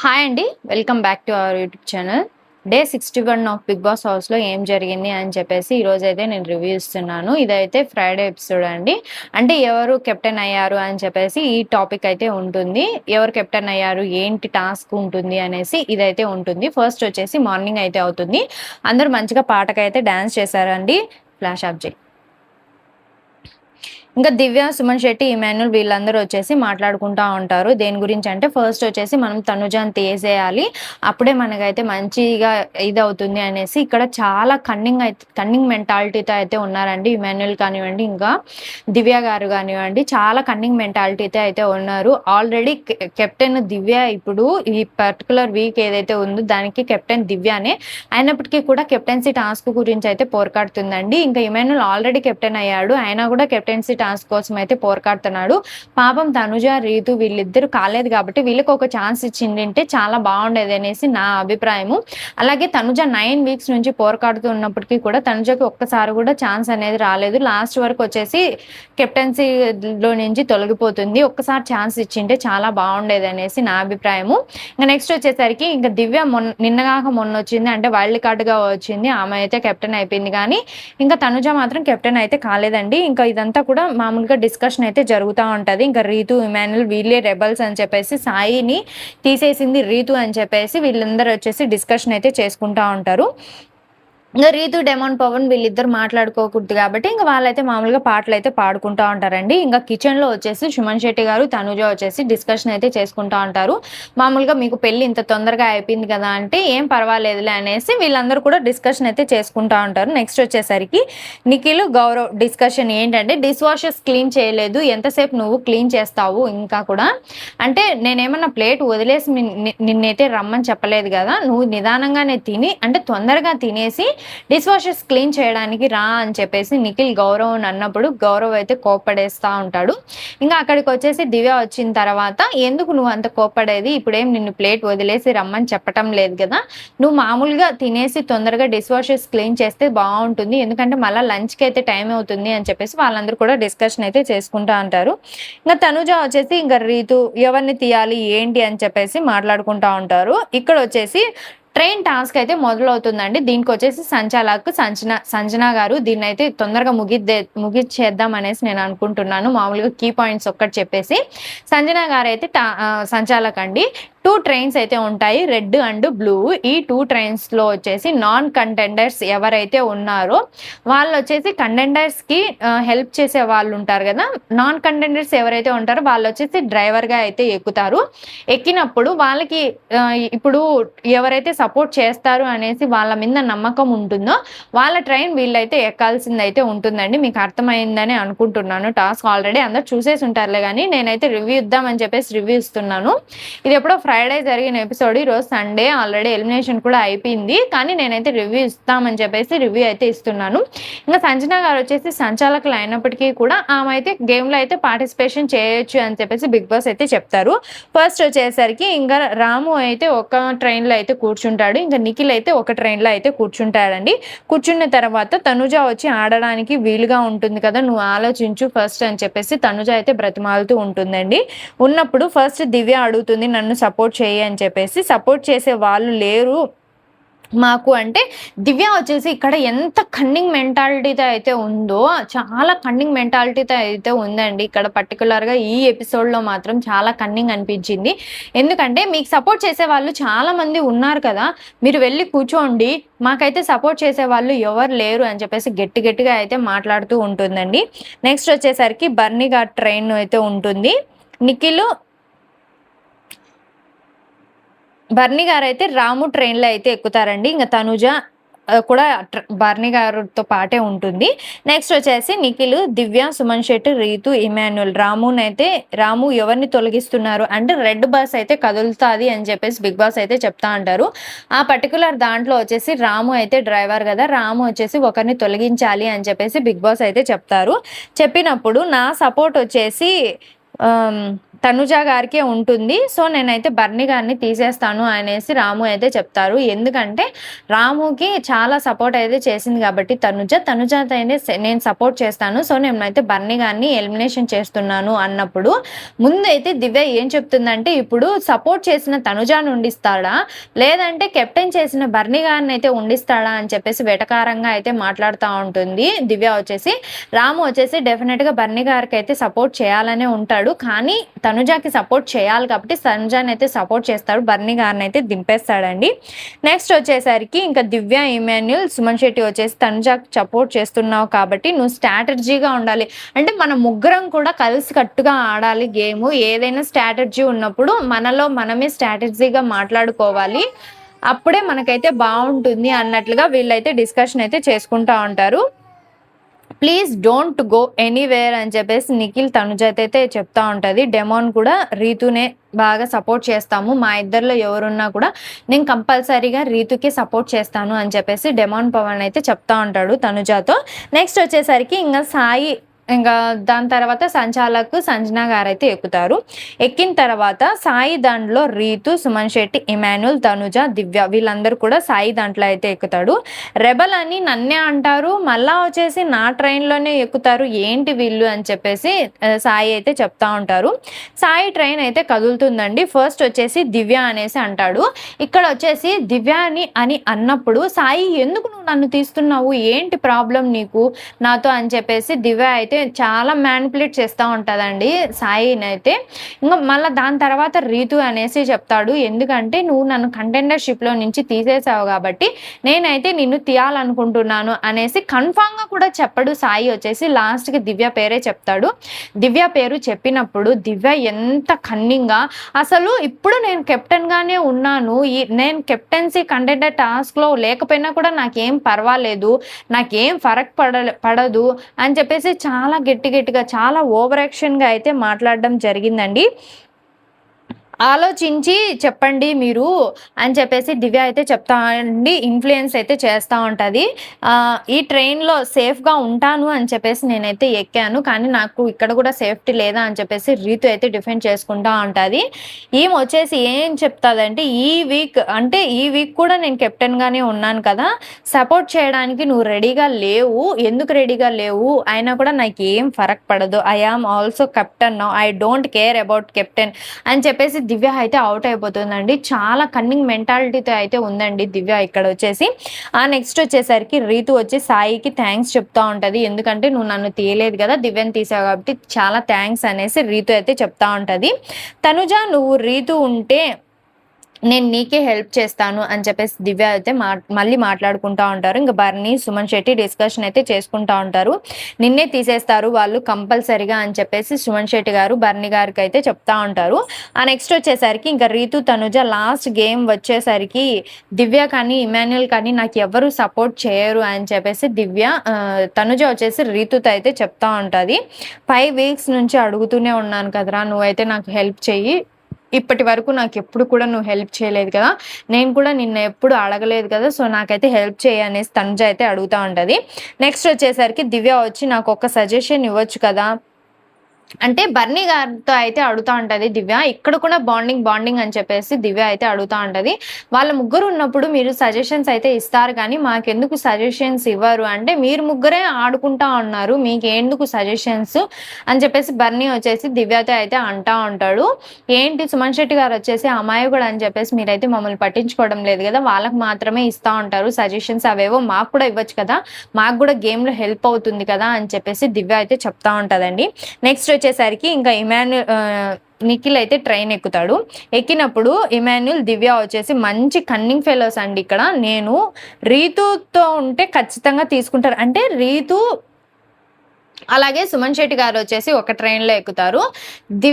Hi అండి. Welcome back to our YouTube channel. Day sixty one of Bigg Boss హౌస్లో ఏం జరిగింది అని చెప్పేసి ఈరోజు అయితే నేను రివ్యూ ఇస్తున్నాను. ఇదైతే ఫ్రైడే ఎపిసోడ్ అండి. అంటే ఎవరు కెప్టెన్ అయ్యారు అని చెప్పేసి ఈ టాపిక్ అయితే ఉంటుంది. ఎవరు కెప్టెన్ అయ్యారు ఏంటి టాస్క్ ఉంటుంది అనేసి ఇదైతే ఉంటుంది. ఫస్ట్ వచ్చేసి మార్నింగ్ అయితే అవుతుంది. అందరూ మంచిగా పాటకైతే డ్యాన్స్ చేశారండి. ఫ్లాష్ ఆబ్జెక్ట్ ఇంకా దివ్య సుమన్ శెట్టి ఇమాన్యుల్ వీళ్ళందరూ వచ్చేసి మాట్లాడుకుంటా ఉంటారు. దేని గురించి అంటే ఫస్ట్ వచ్చేసి మనం తనుజాన్ తీసేయాలి. అప్పుడే మనకైతే మంచిగా ఇది అవుతుంది అనేసి ఇక్కడ చాలా కన్నింగ్ అయితే కన్నింగ్ మెంటాలిటీతో అయితే ఉన్నారండి ఇమాన్యుల్ కానివ్వండి ఇంకా దివ్య గారు కానివ్వండి చాలా కన్నింగ్ మెంటాలిటీతో అయితే ఉన్నారు. ఆల్రెడీ కెప్టెన్ దివ్య ఇప్పుడు ఈ పర్టికులర్ వీక్ ఏదైతే ఉందో దానికి కెప్టెన్ దివ్యనే. అయినప్పటికీ కూడా కెప్టెన్సీ టాస్క్ గురించి అయితే పోరకాడుతుందండి. ఇంకా ఇమాన్యుల్ ఆల్రెడీ కెప్టెన్ అయ్యాడు. అయినా కూడా కెప్టెన్సీ ఛాన్స్ కోసం అయితే పోరాడుతున్నాడు పాపం తనుజ రీతు వీళ్ళిద్దరు కాలేదు కాబట్టి వీళ్ళకి ఒక ఛాన్స్ ఇచ్చిందంటే చాలా బాగుండేది అనేసి నా అభిప్రాయము. అలాగే తనుజ నైన్ వీక్స్ నుంచి పోరాడుతూ ఉన్నప్పటికీ కూడా తనుజకి ఒక్కసారి కూడా ఛాన్స్ అనేది రాలేదు. లాస్ట్ వరకు వచ్చేసి కెప్టెన్సీలో నుంచి తొలగిపోతుంది. ఒక్కసారి ఛాన్స్ ఇచ్చింటే చాలా బాగుండేది అనేసి నా అభిప్రాయము. ఇంకా నెక్స్ట్ వచ్చేసరికి ఇంకా దివ్య మొన్న నిన్నగాక మొన్న వచ్చింది అంటే వైల్డ్ కార్డ్గా వచ్చింది. ఆమె అయితే కెప్టెన్ అయిపోయింది కానీ ఇంకా తనుజ మాత్రం కెప్టెన్ అయితే కాలేదండి. ఇంకా ఇదంతా కూడా మామూలుగా డిస్కషన్ అయితే జరుగుతూ ఉంటుంది. ఇంకా రీతు ఇమానుల్ వీళ్ళే రెబల్స్ అని చెప్పేసి సాయిని తీసేసింది రీతు అని చెప్పేసి వీళ్ళందరూ వచ్చేసి డిస్కషన్ అయితే చేసుకుంటూ ఉంటారు. ఇంకా రీతు డెమోన్ పవన్ వీళ్ళిద్దరు మాట్లాడుకోకూడదు కాబట్టి ఇంకా వాళ్ళైతే మామూలుగా పాటలు అయితే పాడుకుంటూ ఉంటారండి. ఇంకా కిచెన్లో వచ్చేసి సుమన్ శెట్టి గారు తనుజ వచ్చేసి డిస్కషన్ అయితే చేసుకుంటూ ఉంటారు. మామూలుగా మీకు పెళ్ళి ఇంత తొందరగా అయిపోయింది కదా అంటే ఏం పర్వాలేదులే అనేసి వీళ్ళందరూ కూడా డిస్కషన్ అయితే చేసుకుంటూ ఉంటారు. నెక్స్ట్ వచ్చేసరికి నిఖిల్ గౌరవ్ డిస్కషన్ ఏంటంటే డిష్ వాషెస్ క్లీన్ చేయలేదు. ఎంతసేపు నువ్వు క్లీన్ చేస్తావు ఇంకా కూడా? అంటే నేనేమన్నా ప్లేట్ వదిలేసి నిన్నైతే రమ్మని చెప్పలేదు కదా. నువ్వు నిదానంగానే తిని అంటే తొందరగా తినేసి డిష్ వాషర్స్ క్లీన్ చేయడానికి రా అని చెప్పేసి నిఖిల్ గౌరవ్ అన్నప్పుడు గౌరవ్ అయితే కోప్పడేస్తూ ఉంటాడు. ఇంకా అక్కడికి వచ్చేసి దివ్య వచ్చిన తర్వాత ఎందుకు నువ్వు అంత కోప్పడేది? ఇప్పుడేం నిన్ను ప్లేట్ వదిలేసి రమ్మని చెప్పటం లేదు కదా. నువ్వు మామూలుగా తినేసి తొందరగా డిష్ వాషర్స్ క్లీన్ చేస్తే బాగుంటుంది. ఎందుకంటే మళ్ళీ లంచ్కి అయితే టైం అవుతుంది అని చెప్పేసి వాళ్ళందరూ కూడా డిస్కషన్ అయితే చేసుకుంటూ ఉంటారు. ఇంకా తనుజ వచ్చేసి ఇంకా రీతు ఎవరిని తీయాలి? ఏంటి? అని చెప్పేసి మాట్లాడుకుంటూ ఉంటారు. ఇక్కడ వచ్చేసి ట్రైన్ టాస్క్ అయితే మొదలవుతుందండి. దీనికి వచ్చేసి సంచాలకు సంచన సంజన గారు దీన్ని అయితే తొందరగా ముగిద్దే ముగిచ్చేద్దాం అనేసి నేను అనుకుంటున్నాను. మామూలుగా కీ పాయింట్స్ ఒక్కటి చెప్పేసి. సంజన గారు అయితే సంచాలక్ అండి. టూ ట్రైన్స్ అయితే ఉంటాయి. Red and blue. ఈ టూ ట్రైన్స్లో వచ్చేసి నాన్ కంటెండర్స్ ఎవరైతే ఉన్నారో వాళ్ళు వచ్చేసి కంటెండర్స్కి హెల్ప్ చేసే వాళ్ళు ఉంటారు కదా. నాన్ కంటెండర్స్ ఎవరైతే ఉంటారో వాళ్ళు వచ్చేసి డ్రైవర్గా అయితే ఎక్కుతారు. ఎక్కినప్పుడు వాళ్ళకి ఇప్పుడు ఎవరైతే సపోర్ట్ చేస్తారు అనేసి వాళ్ళ మీద నమ్మకం ఉంటుందో వాళ్ళ ట్రైన్ వీళ్ళైతే ఎక్కాల్సింది అయితే ఉంటుందండి. మీకు అర్థమైందని అనుకుంటున్నాను. టాస్క్ ఆల్రెడీ అందరు చూసేసి ఉంటారులే కానీ నేనైతే రివ్యూ ఇద్దామని చెప్పేసి రివ్యూ ఇస్తున్నాను. ఇది ఎప్పుడో ఫ్రైడే జరిగిన ఎపిసోడ్. ఈరోజు సండే ఆల్రెడీ ఎలిమినేషన్ కూడా అయిపోయింది. కానీ నేనైతే రివ్యూ ఇస్తామని చెప్పేసి రివ్యూ అయితే ఇస్తున్నాను. ఇంకా సంజన గారు వచ్చేసి సంచాలకులు అయినప్పటికీ కూడా ఆమె అయితే గేమ్లో అయితే పార్టిసిపేషన్ చేయొచ్చు అని చెప్పేసి బిగ్ బాస్ అయితే చెప్తారు. ఫస్ట్ వచ్చేసరికి ఇంకా రాము అయితే ఒక ట్రైన్లో అయితే కూర్చుంటారు కూర్చుంటాడు ఇంకా నిఖిల్ అయితే ఒక ట్రైన్లో అయితే కూర్చుంటాడండి. కూర్చున్న తర్వాత తనుజ వచ్చి ఆడడానికి వీలుగా ఉంటుంది కదా నువ్వు ఆలోచించు ఫస్ట్ అని చెప్పేసి తనుజ అయితే బ్రతిమాలుతూ ఉంటుందండి. ఉన్నప్పుడు ఫస్ట్ దివ్య అడుగుతుంది నన్ను సపోర్ట్ సపోర్ట్ చేయి అని చెప్పేసి. సపోర్ట్ చేసే వాళ్ళు లేరు. మాకు అంటే దివ్య వచ్చేసి ఇక్కడ ఎంత కన్నింగ్ మెంటాలిటీతో అయితే ఉందో చాలా కన్నింగ్ మెంటాలిటీతో అయితే ఉందండి. ఇక్కడ పర్టికులర్గా ఈ ఎపిసోడ్లో మాత్రం చాలా కన్నింగ్ అనిపించింది. ఎందుకంటే మీకు సపోర్ట్ చేసే వాళ్ళు చాలామంది ఉన్నారు కదా. మీరు వెళ్ళి కూర్చోండి. మాకైతే సపోర్ట్ చేసే వాళ్ళు ఎవరు లేరు అని చెప్పేసి గట్టి గట్టిగా అయితే మాట్లాడుతూ ఉంటుందండి. నెక్స్ట్ వచ్చేసరికి బర్నిగా ట్రైన్ అయితే ఉంటుంది. నిఖిల్ బర్నీ గారు అయితే రాము ట్రైన్లో అయితే ఎక్కుతారండి. ఇంకా తనుజ కూడా బర్ని గారితో పాటే ఉంటుంది. నెక్స్ట్ వచ్చేసి నిఖిల్ దివ్య సుమన్ శెట్టి రీతు ఇమాన్యుల్. రామున్ అయితే రాము ఎవరిని తొలగిస్తున్నారు అంటే రెడ్ బస్ అయితే కదులుతుంది అని చెప్పేసి బిగ్ బాస్ అయితే చెప్తా అంటారు. ఆ పర్టికులర్ దాంట్లో వచ్చేసి రాము అయితే డ్రైవర్ కదా రాము వచ్చేసి ఒకరిని తొలగించాలి అని చెప్పేసి బిగ్ బాస్ అయితే చెప్తారు. చెప్పినప్పుడు నా సపోర్ట్ వచ్చేసి తనుజ గారికే ఉంటుంది. సో నేనైతే బర్ని గారిని తీసేస్తాను అనేసి రాము అయితే చెప్తారు. ఎందుకంటే రాముకి చాలా సపోర్ట్ అయితే చేసింది కాబట్టి తనుజ. తనుజ అయితే నేను సపోర్ట్ చేస్తాను. సో నేనైతే బర్ని గారిని ఎలిమినేషన్ చేస్తున్నాను అన్నప్పుడు ముందైతే దివ్య ఏం చెప్తుందంటే ఇప్పుడు సపోర్ట్ చేసిన తనుజాను ఉండిస్తాడా? లేదంటే కెప్టెన్ చేసిన బర్ని గారిని అయితే ఉండిస్తాడా? అని చెప్పేసి వెటకారంగా అయితే మాట్లాడుతూ ఉంటుంది. దివ్య వచ్చేసి రాము వచ్చేసి డెఫినెట్గా బర్ని గారికి అయితే సపోర్ట్ చేయాలనే ఉంటాడు. కానీ తనుజాకి సపోర్ట్ చేయాలి కాబట్టి తనుజాని అయితే సపోర్ట్ చేస్తాడు బర్నీ గారిని అయితే దింపేస్తాడండి. నెక్స్ట్ వచ్చేసరికి ఇంకా దివ్య ఇమాన్యుల్ సుమన్ శెట్టి వచ్చేసి తనుజాకి సపోర్ట్ చేస్తున్నావు కాబట్టి నువ్వు స్ట్రాటజీగా ఉండాలి. అంటే మన ముగ్గురం కూడా కలిసి కట్టుగా ఆడాలి గేమ్. ఏదైనా స్ట్రాటజీ ఉన్నప్పుడు మనలో మనమే స్ట్రాటజీగా మాట్లాడుకోవాలి. అప్పుడే మనకైతే బాగుంటుంది అన్నట్లుగా వీళ్ళైతే డిస్కషన్ అయితే చేసుకుంటా ఉంటారు. ప్లీజ్ డోంట్ గో ఎనీవేర్ అని చెప్పేసి నిఖిల్ తనుజ అయితే చెప్తా ఉంటుంది. డెమోన్ కూడా రీతునే బాగా సపోర్ట్ చేస్తాము. మా ఇద్దరిలో ఎవరున్నా కూడా నేను కంపల్సరీగా రీతుకి సపోర్ట్ చేస్తాను అని చెప్పేసి డెమోన్ పవన్ అయితే చెప్తా ఉంటాడు తనుజాతో. నెక్స్ట్ వచ్చేసరికి ఇంకా సాయి ఇంకా దాని తర్వాత సంచాలకు సంజన గారు అయితే ఎక్కుతారు. ఎక్కిన తర్వాత సాయి దాంట్లో రీతు సుమన్ శెట్టి ఇమాన్యుల్ తనుజ దివ్య వీళ్ళందరూ కూడా సాయి దాంట్లో అయితే ఎక్కుతాడు. రెబల్ అని నన్నే అంటారు మళ్ళా వచ్చేసి నా ట్రైన్లోనే ఎక్కుతారు ఏంటి వీళ్ళు అని చెప్పేసి సాయి అయితే చెప్తా ఉంటారు. సాయి ట్రైన్ అయితే కదులుతుందండి. ఫస్ట్ వచ్చేసి దివ్య అనేసి అంటాడు. ఇక్కడ వచ్చేసి దివ్య అని అని అన్నప్పుడు సాయి ఎందుకు నువ్వు నన్ను తీస్తున్నావు? ఏంటి ప్రాబ్లం నీకు? నాతో అని చెప్పేసి దివ్య అయితే అయితే చాలా మ్యానిపులేట్ చేస్తూ ఉంటుందండి సాయిని అయితే. ఇంకా మళ్ళీ దాని తర్వాత రీతు అనేసి చెప్తాడు. ఎందుకంటే నువ్వు నన్ను కంటెండర్షిప్లో నుంచి తీసేసావు కాబట్టి నేనైతే నిన్ను తీయాలనుకుంటున్నాను అనేసి కన్ఫామ్గా కూడా చెప్పడు సాయి. వచ్చేసి లాస్ట్కి దివ్య పేరే చెప్తాడు. దివ్య పేరు చెప్పినప్పుడు దివ్య ఎంత కన్నింగా అసలు ఇప్పుడు నేను కెప్టెన్గానే ఉన్నాను. ఈ నేను కెప్టెన్సీ కంటెండర్ టాస్క్లో లేకపోయినా కూడా నాకేం పర్వాలేదు నాకేం ఫరక్ పడ పడదు అని చెప్పేసి చాలా చాలా గట్టి గట్టిగా చాలా ఓవర్ యాక్షన్గా అయితే మాట్లాడడం జరిగిందండి. ఆలోచించి చెప్పండి మీరు అని చెప్పేసి దివ్య అయితే చెప్తా అండి ఇన్ఫ్లుయెన్స్ అయితే చేస్తూ ఉంటుంది. ఈ ట్రైన్లో సేఫ్గా ఉంటాను అని చెప్పేసి నేనైతే ఎక్కాను. కానీ నాకు ఇక్కడ కూడా సేఫ్టీ లేదా అని చెప్పేసి రీతు అయితే డిఫెండ్ చేసుకుంటా ఉంటుంది. ఈమె వచ్చేసి ఏం చెప్తాదంటే ఈ వీక్ అంటే ఈ వీక్ కూడా నేను కెప్టెన్గానే ఉన్నాను కదా. సపోర్ట్ చేయడానికి నువ్వు రెడీగా లేవు. ఎందుకు రెడీగా లేవు? అయినా కూడా నాకు ఏం ఫరక్ పడదు. I am also captain I don't care about captain అని చెప్పేసి దివ్య అయితే అవుట్ అయిపోతుందండి. చాలా కన్నింగ్ మెంటాలిటీతో అయితే ఉందండి దివ్య ఇక్కడ వచ్చేసి. ఆ నెక్స్ట్ వచ్చేసరికి రీతు వచ్చి సాయికి థ్యాంక్స్ చెప్తా ఉంటుంది. ఎందుకంటే నువ్వు నన్ను తీయలేదు కదా దివ్యని తీసావు కాబట్టి చాలా థ్యాంక్స్ అనేసి రీతు అయితే చెప్తా ఉంటుంది. తనుజ నువ్వు రీతు ఉంటే నేను నీకే హెల్ప్ చేస్తాను అని చెప్పేసి దివ్య అయితే మా మళ్ళీ మాట్లాడుకుంటూ ఉంటారు. ఇంకా బర్ని సుమన్ శెట్టి డిస్కషన్ అయితే చేసుకుంటూ ఉంటారు. నిన్నే తీసేస్తారు వాళ్ళు కంపల్సరిగా అని చెప్పేసి సుమన్ శెట్టి గారు బర్ని గారికి అయితే చెప్తా ఉంటారు. ఆ నెక్స్ట్ వచ్చేసరికి ఇంకా రీతు తనుజ లాస్ట్ గేమ్ వచ్చేసరికి దివ్య కానీ ఇమాన్యుల్ కానీ నాకు ఎవరు సపోర్ట్ చేయరు అని చెప్పేసి దివ్య తనుజ వచ్చేసి రీతుతో అయితే చెప్తా ఉంటుంది. ఫైవ్ వీక్స్ నుంచి అడుగుతూనే ఉన్నాను కదరా నువ్వైతే నాకు హెల్ప్ చెయ్యి. ఇప్పటి వరకు నాకు ఎప్పుడు కూడా నువ్వు హెల్ప్ చేయలేదు కదా. నేను కూడా నిన్న ఎప్పుడు అడగలేదు కదా. సో నాకైతే హెల్ప్ చేయి అనేసి తనుజ అయితే అడుగుతూ ఉంటుంది. నెక్స్ట్ వచ్చేసరికి దివ్య వచ్చి నాకు ఒక సజెషన్ ఇవ్వచ్చు కదా. అంటే బర్నీ గారితో అయితే అడుగుతూ ఉంటుంది దివ్య. ఇక్కడ కూడా బాండింగ్ బాండింగ్ అని చెప్పేసి దివ్య అయితే అడుగుతూ ఉంటుంది. వాళ్ళ ముగ్గురు ఉన్నప్పుడు మీరు సజెషన్స్ అయితే ఇస్తారు కానీ మాకెందుకు సజెషన్స్ ఇవ్వరు? అంటే మీరు ముగ్గురే ఆడుకుంటా ఉన్నారు మీకు ఎందుకు సజెషన్స్? అని చెప్పేసి బర్నీ వచ్చేసి దివ్యతో అయితే అంటా ఉంటాడు. ఏంటి సుమన్ శెట్టి గారు వచ్చేసి అమాయకుడు అని చెప్పేసి మీరైతే మమ్మల్ని పట్టించుకోవడం లేదు కదా వాళ్ళకి మాత్రమే ఇస్తూ ఉంటారు. సజెషన్స్ అవేవో మాకు కూడా ఇవ్వచ్చు కదా మాకు కూడా గేమ్లో హెల్ప్ అవుతుంది కదా అని చెప్పేసి దివ్య అయితే చెప్తా ఉంటుందండి. నెక్స్ట్ వచ్చేసరికి ఇంకా ఇమాన్యు నిఖిల్ అయితే ట్రైన్ ఎక్కుతాడు. ఎక్కినప్పుడు ఇమాన్యుల్ దివ్య వచ్చేసి మంచి కన్నింగ్ ఫెలోస్ అండి ఇక్కడ. నేను రీతుతో ఉంటే ఖచ్చితంగా తీసుకుంటారు. అంటే రీతు అలాగే సుమన్ శెట్టి గారు వచ్చేసి ఒక ట్రైన్లో ఎక్కుతారు. ది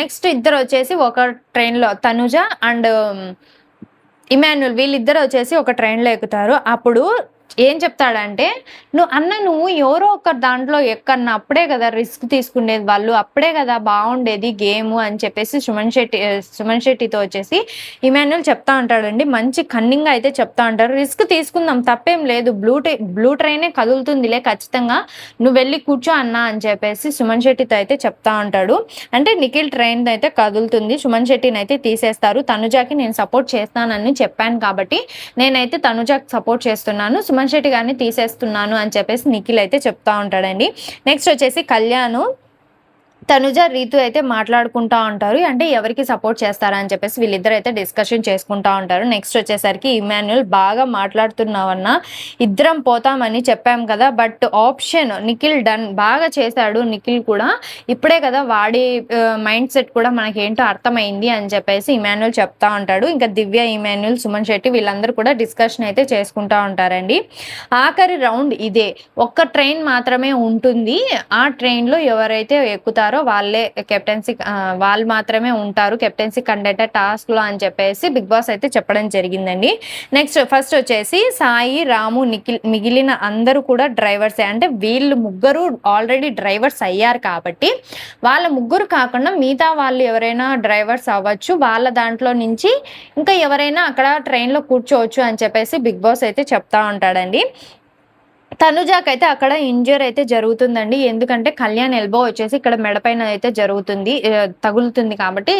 నెక్స్ట్ ఇద్దరు వచ్చేసి ఒక ట్రైన్లో తనుజ అండ్ ఇమాన్యుల్ వీళ్ళిద్దరు వచ్చేసి ఒక ట్రైన్లో ఎక్కుతారు. అప్పుడు ఏం చెప్తాడంటే నువ్వు అన్న నువ్వు ఎవరో ఒక దాంట్లో ఎక్కడన్నా అప్పుడే కదా రిస్క్ తీసుకునేది వాళ్ళు అప్పుడే కదా బాగుండేది గేమ్ అని చెప్పేసి సుమన్ శెట్టి సుమన్ శెట్టితో వచ్చేసి ఇమాన్యుల్ చెప్తా ఉంటాడండి. మంచి కన్నింగ్ అయితే చెప్తా ఉంటారు. రిస్క్ తీసుకుందాం తప్పేం లేదు. బ్లూ ట్రై బ్లూ ట్రైనే కదులుతుందిలే ఖచ్చితంగా. నువ్వు వెళ్ళి కూర్చో అన్న అని చెప్పేసి సుమన్ శెట్టితో అయితే చెప్తా ఉంటాడు. అంటే నిఖిల్ ట్రైన్ అయితే కదులుతుంది. సుమన్ శెట్టిని అయితే తీసేస్తారు. తనుజాకి నేను సపోర్ట్ చేస్తానని చెప్పాను కాబట్టి నేనైతే తనుజాకి సపోర్ట్ చేస్తున్నాను. సుమన్ సుమన్ శెట్టి గారిని తీసేస్తున్నాను అని చెప్పేసి నిఖిల్ అయితే చెప్తా ఉంటాడండి. నెక్స్ట్ వచ్చేసి కళ్యాణ్. తనుజ రీతు అయితే మాట్లాడుకుంటా ఉంటారు. అంటే ఎవరికి సపోర్ట్ చేస్తారా అని చెప్పేసి వీళ్ళిద్దరు అయితే డిస్కషన్ చేసుకుంటా ఉంటారు. నెక్స్ట్ వచ్చేసరికి ఇమాన్యుల్ బాగా మాట్లాడుతున్నావన్నా ఇద్దరం పోతామని చెప్పాం కదా బట్ ఆప్షన్ నిఖిల్ డన్ బాగా చేశాడు. నిఖిల్ కూడా ఇప్పుడే కదా వాడి మైండ్ సెట్ కూడా మనకి ఏంటో అర్థమైంది అని చెప్పేసి ఇమాన్యుల్ చెప్తా ఉంటాడు. ఇంకా దివ్య ఇమాన్యుల్ సుమన్ శెట్టి వీళ్ళందరూ కూడా డిస్కషన్ అయితే చేసుకుంటా ఉంటారండి. ఆఖరి రౌండ్ ఇదే. ఒక్క ట్రైన్ మాత్రమే ఉంటుంది. ఆ ట్రైన్లో ఎవరైతే ఎక్కుతారో ఉంటారో వాళ్ళే కెప్టెన్సీ వాళ్ళు మాత్రమే ఉంటారు. కెప్టెన్సీ కండక్టర్ టాస్క్లో అని చెప్పేసి బిగ్ బాస్ అయితే చెప్పడం జరిగిందండి. నెక్స్ట్ ఫస్ట్ వచ్చేసి సాయి రాము నిఖిల్ మిగిలిన అందరూ కూడా డ్రైవర్సే అంటే వీళ్ళు ముగ్గురు ఆల్రెడీ డ్రైవర్స్ అయ్యారు కాబట్టి వాళ్ళ ముగ్గురు కాకుండా మిగతా వాళ్ళు ఎవరైనా డ్రైవర్స్ అవ్వచ్చు. వాళ్ళ దాంట్లో నుంచి ఇంకా ఎవరైనా అక్కడ ట్రైన్లో కూర్చోవచ్చు అని చెప్పేసి బిగ్ బాస్ అయితే చెప్తా ఉంటాడండి. తనుజాకి అయితే అక్కడ ఇంజర్ అయితే జరుగుతుందండి. ఎందుకంటే కళ్యాణ్ ఎల్బో వచ్చేసి ఇక్కడ మెడపైన అయితే జరుగుతుంది. తగులుతుంది కాబట్టి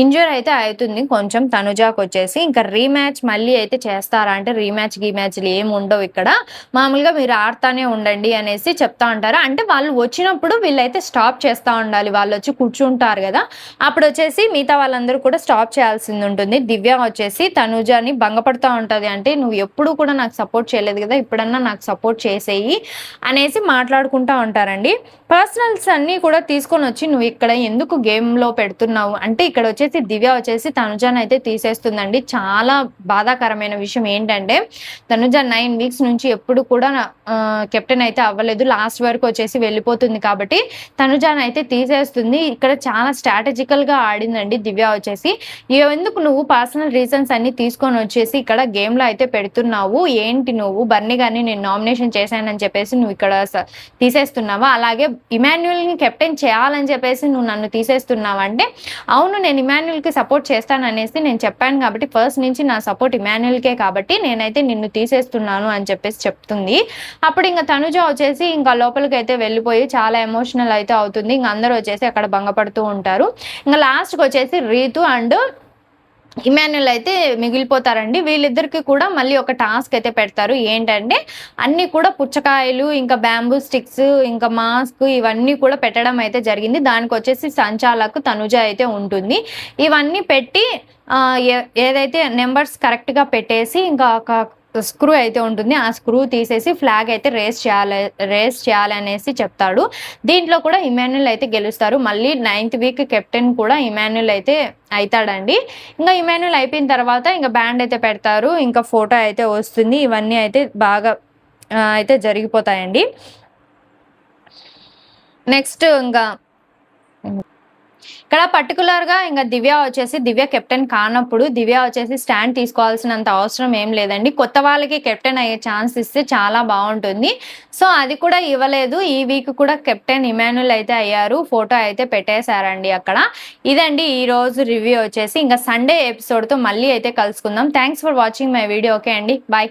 ఇంజూర్ అయితే అవుతుంది కొంచెం తనుజాకు వచ్చేసి ఇంకా రీమ్యాచ్ మళ్ళీ అయితే చేస్తారా అంటే రీమ్యాచ్ గీమ్యాచ్లు ఏమి ఉండవు ఇక్కడ. మామూలుగా మీరు ఆడుతానే ఉండండి అనేసి చెప్తా ఉంటారు. అంటే వాళ్ళు వచ్చినప్పుడు వీళ్ళైతే స్టాప్ చేస్తూ ఉండాలి. వాళ్ళు వచ్చి కూర్చుంటారు కదా. అప్పుడు వచ్చేసి మిగతా వాళ్ళందరూ కూడా స్టాప్ చేయాల్సింది ఉంటుంది. దివ్య వచ్చేసి తనుజాని భంగపడుతూ ఉంటుంది అంటే నువ్వు ఎప్పుడు కూడా నాకు సపోర్ట్ చేయలేదు కదా. ఇప్పుడన్నా నాకు సపోర్ట్ చేసేయి అనేసి మాట్లాడుకుంటూ ఉంటారండి. పర్సనల్స్ అన్నీ కూడా తీసుకొని వచ్చి నువ్వు ఇక్కడ ఎందుకు గేమ్లో పెడుతున్నావు? అంటే ఇక్కడ వచ్చేసి దివ్య వచ్చేసి తనుజాన్ అయితే తీసేస్తుందండి. చాలా బాధాకరమైన విషయం ఏంటంటే తనుజ నైన్ వీక్స్ నుంచి ఎప్పుడు కూడా కెప్టెన్ అయితే అవ్వలేదు. లాస్ట్ వరకు వచ్చేసి వెళ్ళిపోతుంది కాబట్టి తనుజాన్ అయితే తీసేస్తుంది. ఇక్కడ చాలా స్ట్రాటజికల్గా ఆడిందండి దివ్య వచ్చేసి. ఎందుకు నువ్వు పర్సనల్ రీజన్స్ అన్ని తీసుకొని వచ్చేసి ఇక్కడ గేమ్లో అయితే పెడుతున్నావు? ఏంటి నువ్వు? బర్నీ గారిని నేను నామినేషన్ చేశానని చెప్పేసి నువ్వు ఇక్కడ తీసేస్తున్నావా? అలాగే ఇమాన్యుల్ని కెప్టెన్ చేయాలని చెప్పేసి నువ్వు నన్ను తీసేస్తున్నావు అంటే అవును నేను ఇమాన్యుల్కి సపోర్ట్ చేస్తాననేసి నేను చెప్పాను కాబట్టి ఫస్ట్ నుంచి నా సపోర్ట్ ఇమాన్యుల్కే కాబట్టి నేనైతే నిన్ను తీసేస్తున్నాను అని చెప్పేసి చెప్తుంది. అప్పుడు ఇంకా తనుజ వచ్చేసి ఇంకా లోపలికి అయితే వెళ్ళిపోయి చాలా ఎమోషనల్ అయితే అవుతుంది. ఇంకా అందరూ వచ్చేసి అక్కడ భంగపడుతూ ఉంటారు. ఇంకా లాస్ట్కి వచ్చేసి రీతు అండ్ ఇమాన్యుల్ అయితే మిగిలిపోతారండి. వీళ్ళిద్దరికి కూడా మళ్ళీ ఒక టాస్క్ అయితే పెడతారు. ఏంటంటే అన్నీ కూడా పుచ్చకాయలు ఇంకా బ్యాంబూ స్టిక్స్ ఇంకా మాస్క్ ఇవన్నీ కూడా పెట్టడం అయితే జరిగింది. దానికి వచ్చేసి సంచాలకు తనుజ అయితే ఉంటుంది. ఇవన్నీ పెట్టి ఏదైతే నెంబర్స్ కరెక్ట్గా పెట్టేసి ఇంకా ఒక స్క్రూ అయితే ఉంటుంది. ఆ స్క్రూ తీసేసి ఫ్లాగ్ అయితే రేస్ చేయాలి రేస్ చేయాలి అనేసి చెప్తాడు. దీంట్లో కూడా ఇమాన్యుల్ అయితే గెలుస్తారు. మళ్ళీ నైన్త్ వీక్ కెప్టెన్ కూడా ఇమాన్యుల్ అయితే అవుతాడండి ఇంకా ఇమాన్యుల్ అయిపోయిన తర్వాత ఇంకా బ్యాండ్ అయితే పెడతారు. ఇంకా ఫోటో అయితే వస్తుంది. ఇవన్నీ అయితే బాగా అయితే జరిగిపోతాయండి. నెక్స్ట్ ఇంకా ఇక్కడ పర్టికులర్గా ఇంకా దివ్య వచ్చేసి దివ్య కెప్టెన్ కానప్పుడు దివ్య వచ్చేసి స్టాండ్ తీసుకోవాల్సినంత అవసరం ఏం లేదండి. కొత్త వాళ్ళకి కెప్టెన్ అయ్యే ఛాన్స్ ఇస్తే చాలా బాగుంటుంది. సో అది కూడా ఇవ్వలేదు. ఈ వీక్ కూడా కెప్టెన్ ఇమాన్యుల్ అయితే అయ్యారు. ఫోటో అయితే పెట్టేశారండి అక్కడ. ఇదండి ఈ రోజు రివ్యూ వచ్చేసి. ఇంకా సండే ఎపిసోడ్తో మళ్ళీ అయితే కలుసుకుందాం. Thanks for watching my video okay అండి. బాయ్